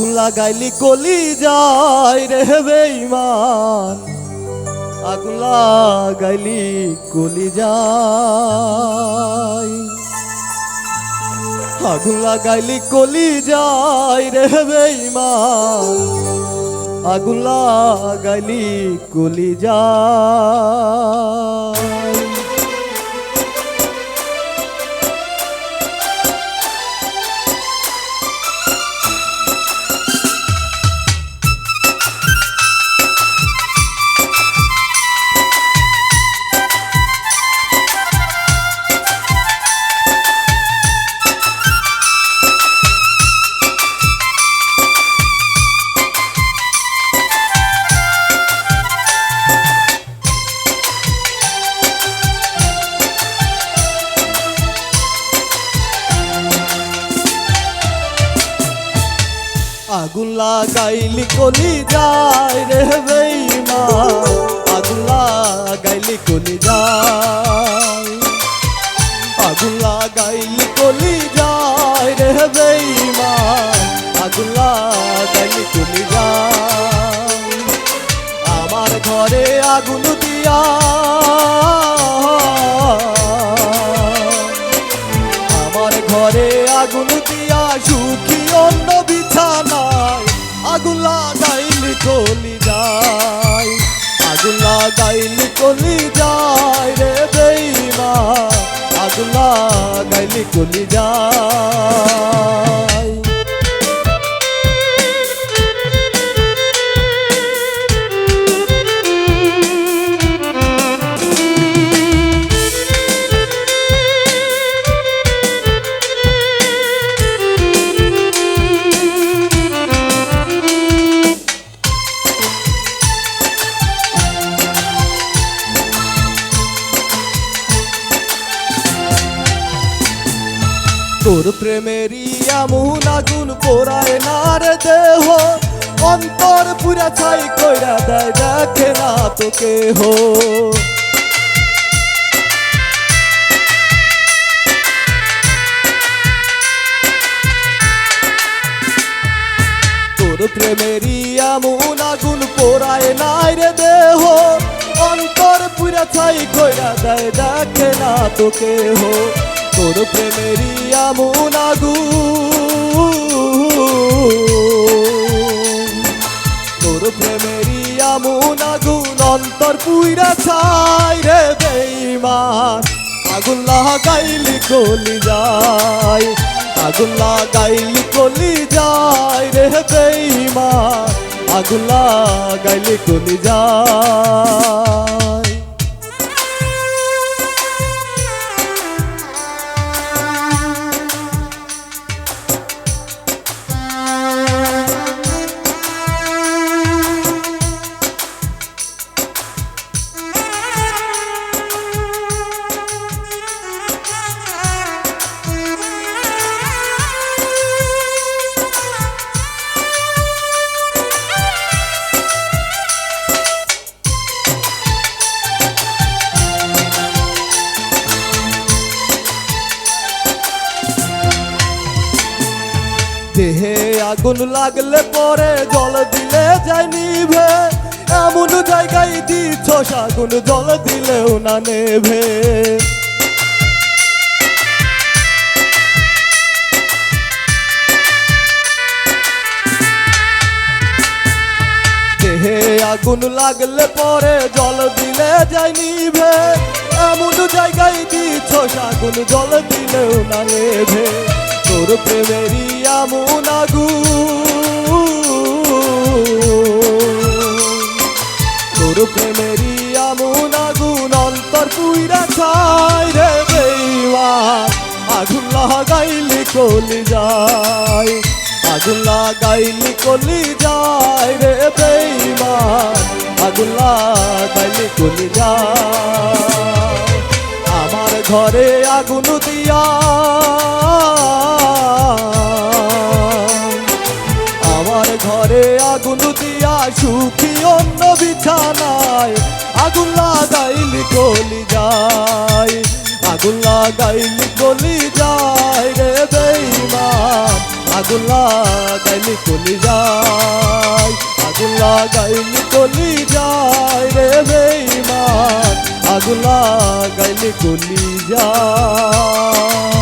লাগাইলি কলি যায় রে বেঈমান। আগুন লাগাইলি কলি যায়। আগুন লাগাইলি কলি যায় রে বেঈমান। আগুন লাগাইলি কলি যায়। আগুন লাগাইলি কলি যায় রে বেঈমান আগুন লাগাইলি কলি যায়। আগুন লাগাইলি কলি যায় রে বেঈমান আগুন লাগাইলি কলি যায়। আমার ঘরে আগুন দিয়া। আমার ঘরে আগুন দিয়া সুখী কলি যায় আগুন লাগাইলি কলি যায় রে বেইমা আগুন লাগাইলি কলি যায় তোর প্রেমেরই এমন আগুন পোড়ায় না রে দেহ। অন্তর পুরা ছাই কইরা দেয়, দেখে না তোকে হো প্রেমেরই এমন আগুন পোড়ায় নাই রে দেহ। অন্তর পুরা ছাই কইরা দেয়, দেখে না তোকে হো তোর প্রেমেরই এমন আগুন তোর প্রেমেরই এমন আগুন অন্তর পুইরা ছাই রে বেইমান আগুন লাগাইলি কলি যায় আগুন লাগাইলি কলি যায় রে বেইমান আগুন লাগাইলি কলি যায় দেহে আগুন লাগলে পরে জল দিলে যায় নিভে এমন জায়গায় দিচ্ছ আগুন জল দিলেও না নেভে। দেহে আগুন লাগলে পরে জল দিলে যায় নিভে এমন জায়গায় দিচ্ছ আগুন জল দিলেও না নেভে। তোর প্রেমেরই এমন আগুন। তোর প্রেমেরই এমন আগুন অন্তর পুইরা ছাই রে বেইমান আগুন লাগাইলি কলি যায় আগুন লাগাইলি কলি যায় রে বেইমান আগুন লাগাইলি কলি যায় আমার ঘরে আগুন দিয়া ঘরে আগুন দিয়া সুখী অন্য বিছানায়। আগুন লাগাইলি কলি যায় আগুন লাগাইলি কলি যায় রে বেইমান আগুন লাগাইলি কলি যায় আগুন লাগাইলি কলি যায় রে বেইমান আগুন লাগাইলি কলি যায়